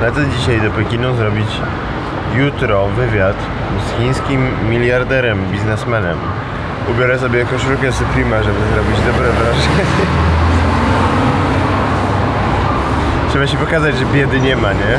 Lecę dzisiaj do Pekinu zrobić jutro wywiad z chińskim miliarderem, biznesmenem. Ubiorę sobie koszulkę Suprema, żeby zrobić dobre wrażenie. Trzeba się pokazać, że biedy nie ma, nie?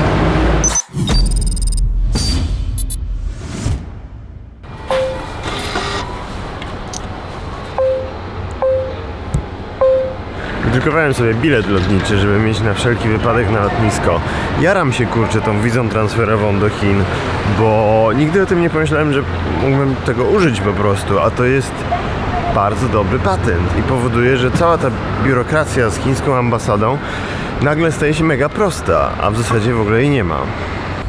Wydrukowałem sobie bilet lotniczy, żeby mieć na wszelki wypadek na lotnisko. Jaram się kurczę tą wizą transferową do Chin, bo nigdy o tym nie pomyślałem, że mógłbym tego użyć po prostu, a to jest bardzo dobry patent i powoduje, że cała ta biurokracja z chińską ambasadą nagle staje się mega prosta, a w zasadzie w ogóle jej nie ma.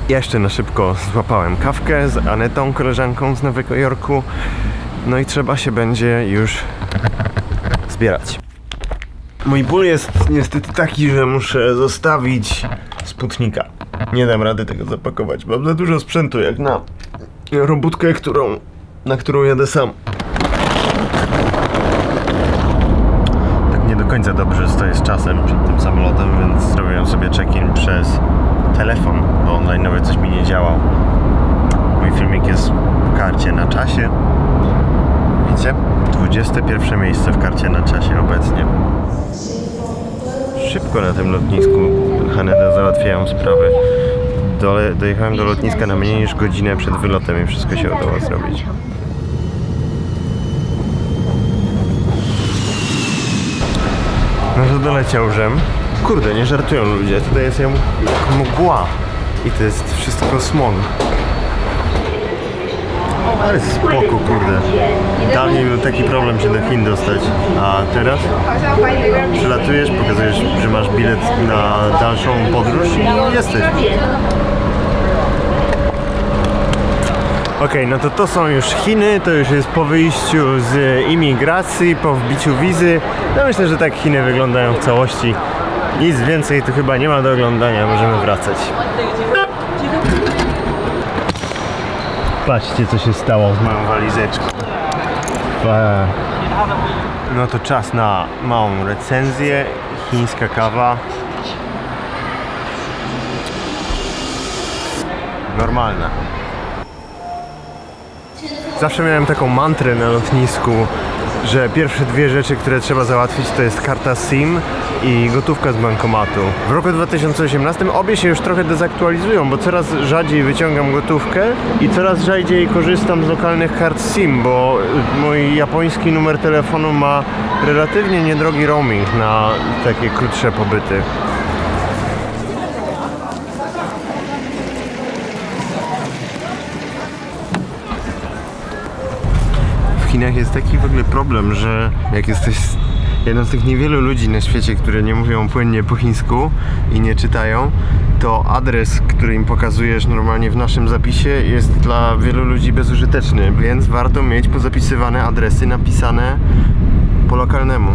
Jeszcze na szybko złapałem kawkę z Anetą, koleżanką z Nowego Jorku, no i trzeba się będzie już zbierać. Mój ból jest niestety taki, że muszę zostawić Sputnika. Nie dam rady tego zapakować. Mam za dużo sprzętu, jak na robótkę, którą, na którą jadę sam. Tak nie do końca dobrze stoję z czasem przed tym samolotem, więc zrobiłem sobie check-in przez telefon, bo online coś mi nie działał. Mój filmik jest w karcie na czasie. Widzicie? 21 miejsce w karcie na czasie obecnie. Szybko na tym lotnisku Haneda załatwiają sprawy. Dole, dojechałem do lotniska na mniej niż godzinę przed wylotem i wszystko się udało zrobić. No to doleciał Rzym. Kurde, nie żartują ludzie. Tutaj jest jak mgła. I to jest wszystko smog. Ale spoko, kurde. Dawniej był taki problem się do Chin dostać, a teraz przylatujesz, pokazujesz, że masz bilet na dalszą podróż i jesteś. Okej, no to to są już Chiny, to już jest po wyjściu z imigracji, po wbiciu wizy. No myślę, że tak Chiny wyglądają w całości. Nic więcej tu chyba nie ma do oglądania, możemy wracać. Patrzcie, co się stało z moją walizeczką. Eee. No to czas na małą recenzję. Chińska kawa. Normalna. Zawsze miałem taką mantrę na lotnisku, że pierwsze dwie rzeczy, które trzeba załatwić to jest karta SIM i gotówka z bankomatu. W roku 2018 obie się już trochę dezaktualizują, bo coraz rzadziej wyciągam gotówkę i coraz rzadziej korzystam z lokalnych kart SIM, bo y, mój japoński numer telefonu ma relatywnie niedrogi roaming na takie krótsze pobyty. Chinach jest taki w ogóle problem, że jak jesteś jedną z tych niewielu ludzi na świecie, które nie mówią płynnie po chińsku i nie czytają, to adres, który im pokazujesz normalnie w naszym zapisie jest dla wielu ludzi bezużyteczny, więc warto mieć pozapisywane adresy napisane po lokalnemu.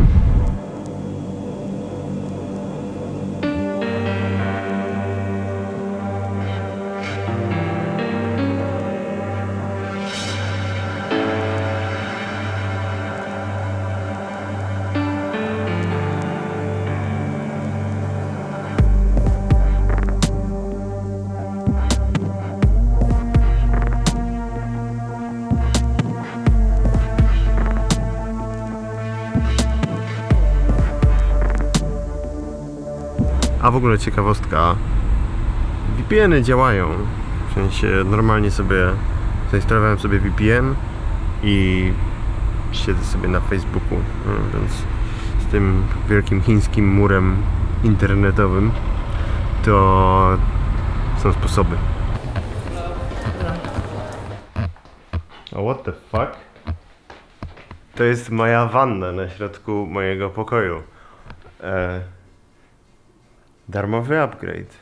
A w ogóle ciekawostka. VPN-y działają. W sensie normalnie sobie zainstalowałem sobie VPN i siedzę sobie na Facebooku, no, więc z tym wielkim chińskim murem internetowym to są sposoby. A what the fuck? To jest moja wanna na środku mojego pokoju. E, Darmowy upgrade.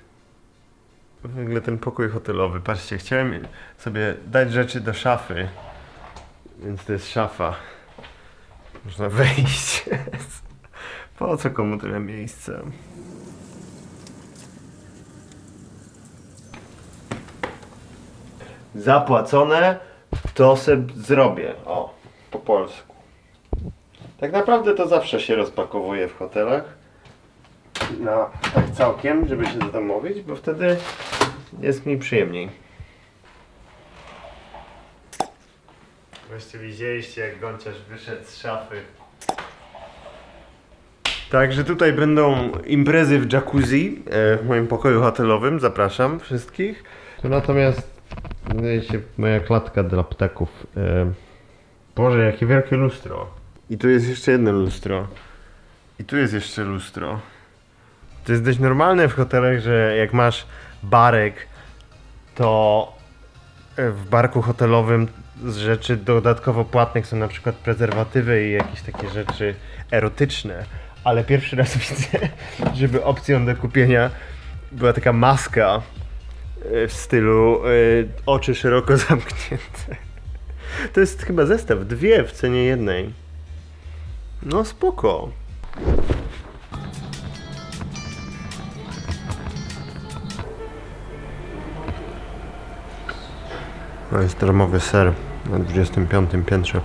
W ogóle ten pokój hotelowy. Patrzcie, chciałem sobie dać rzeczy do szafy. Więc to jest szafa. Można wejść. Po co komu tyle miejsca? Zapłacone, to se zrobię. O, po polsku. Tak naprawdę to zawsze się rozpakowuje w hotelach. Na tak całkiem, żeby się zatamowić, bo wtedy jest mi przyjemniej. Właściwie widzieliście jak Gonciarz wyszedł z szafy. Także tutaj będą imprezy w jacuzzi e, w moim pokoju hotelowym. Zapraszam wszystkich. Tu natomiast znajduje się moja klatka dla ptaków. E, Boże, jakie wielkie lustro. I tu jest jeszcze jedno lustro. I tu jest jeszcze lustro. To jest dość normalne w hotelach, że jak masz barek, to e, w barku hotelowym z rzeczy dodatkowo płatnych są na przykład prezerwatywy i jakieś takie rzeczy erotyczne. Ale pierwszy raz widzę, żeby opcją do kupienia była taka maska e, w stylu e, oczy szeroko zamknięte. To jest chyba zestaw, dwie w cenie jednej. No spoko. To jest darmowy ser na 25 piętrze.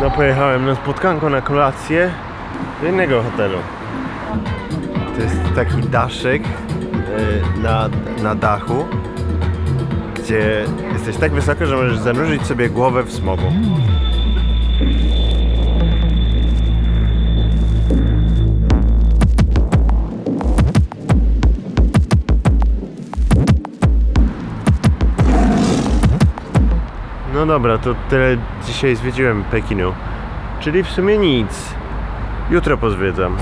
No pojechałem na spotkanko na kolację do innego hotelu. To jest taki daszek e, na, na dachu, gdzie jesteś tak wysoko, że możesz zanurzyć sobie głowę w smogu. No dobra, to tyle dzisiaj zwiedziłem Pekinu. Czyli w sumie nic. Jutro pozwiedzam.